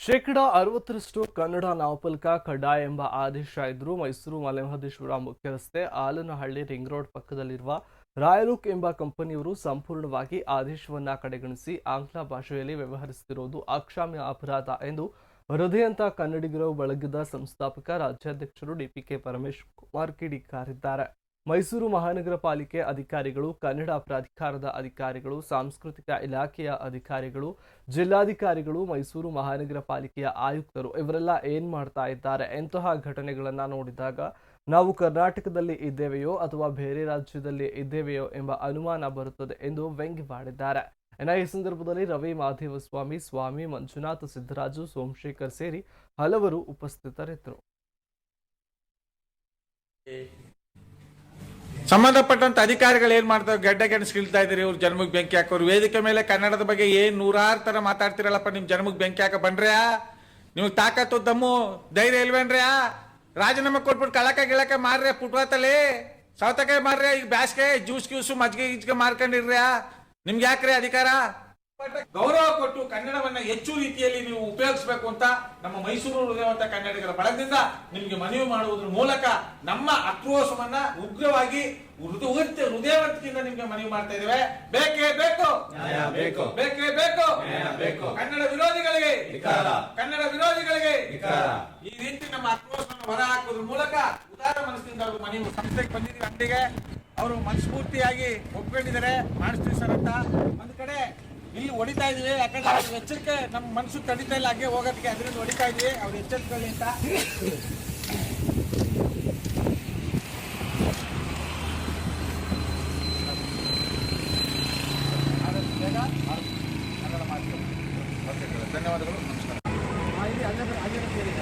ಶೇಕಡ ಅರವತ್ತರಷ್ಟು ಕನ್ನಡ ನಾಮಫಲಕ ಕಡ್ಡಾಯ ಎಂಬ ಆದೇಶ ಇದ್ರು ಮೈಸೂರು ಮಲೆಮಹದೇಶ್ವರ ಮುಖ್ಯ ರಸ್ತೆ ಆಲನಹಳ್ಳಿ ರಿಂಗ್ ರೋಡ್ ಪಕ್ಕದಲ್ಲಿರುವ ರಾಯಲುಕ್ ಎಂಬ ಕಂಪನಿಯವರು ಸಂಪೂರ್ಣವಾಗಿ ಆದೇಶವನ್ನ ಕಡೆಗಣಿಸಿ ಆಂಗ್ಲ ಭಾಷೆಯಲ್ಲಿ ವ್ಯವಹರಿಸುತ್ತಿರುವುದು ಅಕ್ಷಾಮ್ಯ ಅಪರಾಧ ಎಂದು ಹೃದಯಂತ ಕನ್ನಡಿಗರು ಬಳಗದ ಸಂಸ್ಥಾಪಕ ರಾಜ್ಯಾಧ್ಯಕ್ಷರು ಡಿಪಿಕೆ ಪರಮೇಶ್ ಕುಮಾರ್ ಕಿಡಿಕಾರಿದ್ದಾರೆ. ಮೈಸೂರು ಮಹಾನಗರ ಪಾಲಿಕೆ ಅಧಿಕಾರಿಗಳು, ಕನ್ನಡ ಪ್ರಾಧಿಕಾರದ ಅಧಿಕಾರಿಗಳು, ಸಾಂಸ್ಕೃತಿಕ ಇಲಾಖೆಯ ಅಧಿಕಾರಿಗಳು, ಜಿಲ್ಲಾಧಿಕಾರಿಗಳು, ಮೈಸೂರು ಮಹಾನಗರ ಪಾಲಿಕೆಯ ಆಯುಕ್ತರು ಇವರೆಲ್ಲ ಏನ್ ಮಾಡ್ತಾ ಇದ್ದಾರೆ, ಎಂತಹ ಘಟನೆಗಳನ್ನು ನೋಡಿದಾಗ ನಾವು ಕರ್ನಾಟಕದಲ್ಲಿ ಇದ್ದೇವೆಯೋ ಅಥವಾ ಬೇರೆ ರಾಜ್ಯದಲ್ಲಿ ಇದ್ದೇವೆಯೋ ಎಂಬ ಅನುಮಾನ ಬರುತ್ತದೆ ಎಂದು ವ್ಯಂಗ್ಯವಾಡಿದ್ದಾರೆ ಇನ್ನು ಈ ಸಂದರ್ಭದಲ್ಲಿ ರವಿ ಮಾಧೇವಸ್ವಾಮಿ, ಸ್ವಾಮಿ ಮಂಜುನಾಥ ಸಿದ್ದರಾಜು, ಸೋಮಶೇಖರ್ ಸೇರಿ ಹಲವರು ಉಪಸ್ಥಿತರಿದ್ದರು. ಸಂಬಂಧಪಟ್ಟಂತ ಅಧಿಕಾರಿಗಳು ಏನ್ ಮಾಡ್ತಾರೆ ಗಡ್ಡ ಗೆಣಸ್ಕಿಳ್ತಾ ಇದ್ರಿ ಇವ್ರ ಜನ್ಮಕ್ಕೆ ಬೆಂಕಿ ಹಾಕೋರು. ವೇದಿಕೆ ಮೇಲೆ ಕನ್ನಡದ ಬಗ್ಗೆ ಏನ್ ನೂರಾರು ತರ ಮಾತಾಡ್ತಿರಲ್ಲಪ್ಪ, ನಿಮ್ ಜನ್ಮಕ್ಕೆ ಬೆಂಕಿ ಹಾಕ ಬನ್ರ್ಯಾ ನಿಮ್ಗೆ ತಾಕತ್ತು, ದಮ್ಮು, ಧೈರ್ಯ ಇಲ್ವೇನ್ರ್ಯಾ? ರಾಜೀನಾಮೆ ಕೊಟ್ಬಿಟ್ಟು ಕಳಕ ಗಿಳಕ ಮಾರ್ರೆ ಪುಟ್ವಾತಲ್ಲಿ ಸೌತೆಕಾಯಿ ಮಾರ್ರೆ, ಈಗ ಬ್ಯಾಸ್ಗೆ, ಜ್ಯೂಸ್ ಗ್ಯೂಸು ಮಜ್ಜಿಗೆ ಗಿಜ್ಗೆ ಮಾರ್ಕೊಂಡಿರ್ರ್ಯಾ? ನಿಮ್ಗೆ ಯಾಕ್ರಿ ಅಧಿಕಾರ? ಕನ್ನಡವನ್ನ ಹೆಚ್ಚು ರೀತಿಯಲ್ಲಿ ನೀವು ಉಪಯೋಗಿಸಬೇಕು ಅಂತ ನಮ್ಮ ಮೈಸೂರು ಹೃದಯವಂತ ಕನ್ನಡಿಗರ ಬಳಗದಿಂದ ನಿಮಗೆ ಮನವಿ ಮಾಡುವುದರ ಮೂಲಕ ನಮ್ಮ ಆಕ್ರೋಶವನ್ನ ಉಗ್ರವಾಗಿ ಹೃದಯ ಹೃದಯವಂತಿಕೆಯಿಂದ ನಿಮಗೆ ಮನವಿ ಮಾಡ್ತಾ ಇದ್ದೇವೆ ಬೇಕೇ ಬೇಕು ಬೇಕು. ಬೇಕೇ ಬೇಕು ಬೇಕು. ಕನ್ನಡ ವಿರೋಧಿಗಳಿಗೆ. ಕನ್ನಡ ವಿರೋಧಿಗಳಿಗೆ. ಈ ರೀತಿ ನಮ್ಮ ಆಕ್ರೋಶವನ್ನು ಹೊರ ಹಾಕುವುದ್ರ ಮೂಲಕ ಉದಾರ ಮನಸ್ಸಿನಿಂದ ಅವರು ಮನವಿ ಸಂಸ್ಥೆಗೆ ಬಂದಿದ್ದೀವಿ ಅಂಗಡಿಗೆ ಅವರು ಮನಸ್ಫೂರ್ತಿಯಾಗಿ ಒಪ್ಕೊಂಡಿದ್ದಾರೆ ಮಾಡಿಸ್ತೀವಿ ಸರ್ ಅಂತ ಒಂದು ಕಡೆ ಇಲ್ಲಿ ಹೊಡಿತಾ ಇದೀವಿ ಯಾಕಂದ್ರೆ ಅವ್ರ ಎಚ್ಚರಿಕೆ ನಮ್ಮ ಮನಸ್ಸು ತಡಿತಾ ಇಲ್ಲ ಹಾಗೆ ಹೋಗೋದಕ್ಕೆ. ಅದರಿಂದ ಹೊಡಿತಾ ಇದೀವಿ ಅವ್ರ ಎಚ್ಚರಿಕೆ ಅಂತ ಧನ್ಯವಾದಗಳು ನಮಸ್ಕಾರ.